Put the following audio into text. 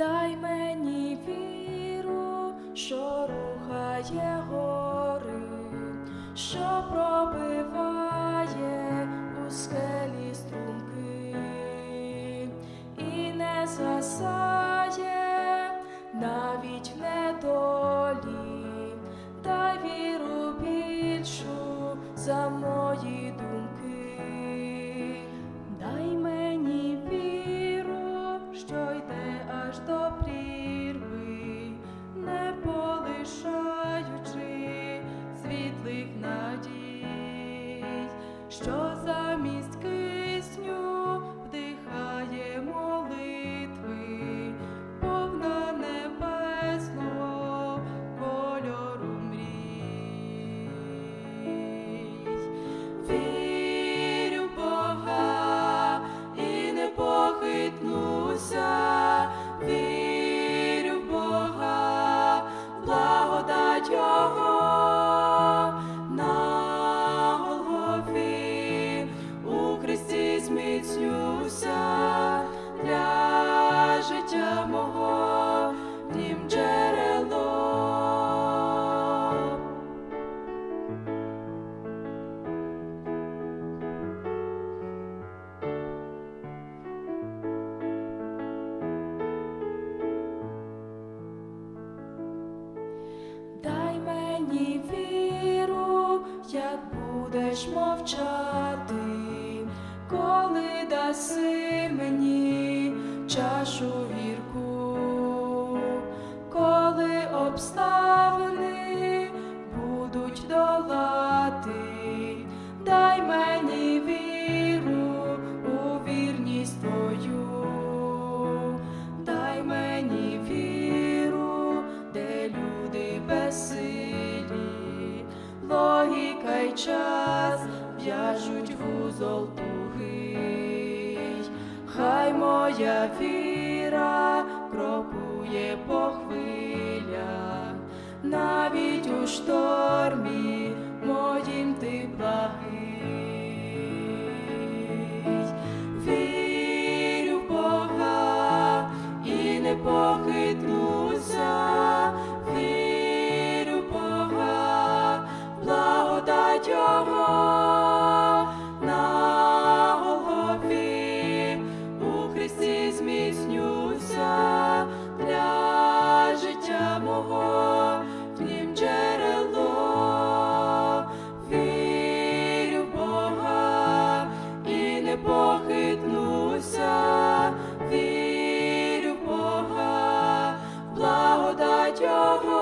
дай мені віру, що рухає гори, що пробиває у скелі струмки і не засає навіть в недолі, дай віру більшу за your будеш мовчати, коли даси мені чашу гірку, коли обставини будуть долати, дай мені віру у вірність твою, дай мені віру, де люди безсилі, логіка й час в'яжуть вузол тугий, хай моя віра кропує по хвилях, навіть у штормі багатьох.